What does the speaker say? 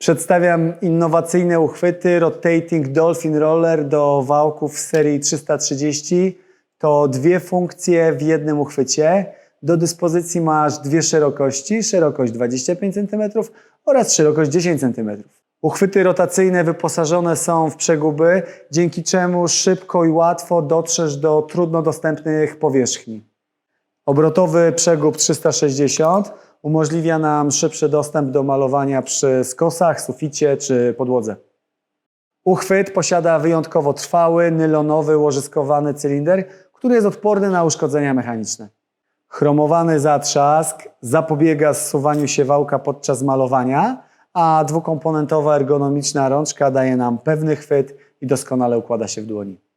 Przedstawiam innowacyjne uchwyty Rotating Dolphin Roller do wałków serii 330. To dwie funkcje w jednym uchwycie. Do dyspozycji masz dwie szerokości, szerokość 25 cm oraz szerokość 10 cm. Uchwyty rotacyjne wyposażone są w przeguby, dzięki czemu szybko i łatwo dotrzesz do trudno dostępnych powierzchni. Obrotowy przegub 360 umożliwia nam szybszy dostęp do malowania przy skosach, suficie czy podłodze. Uchwyt posiada wyjątkowo trwały, nylonowy, łożyskowany cylinder, który jest odporny na uszkodzenia mechaniczne. Chromowany zatrzask zapobiega zsuwaniu się wałka podczas malowania, a dwukomponentowa ergonomiczna rączka daje nam pewny chwyt i doskonale układa się w dłoni.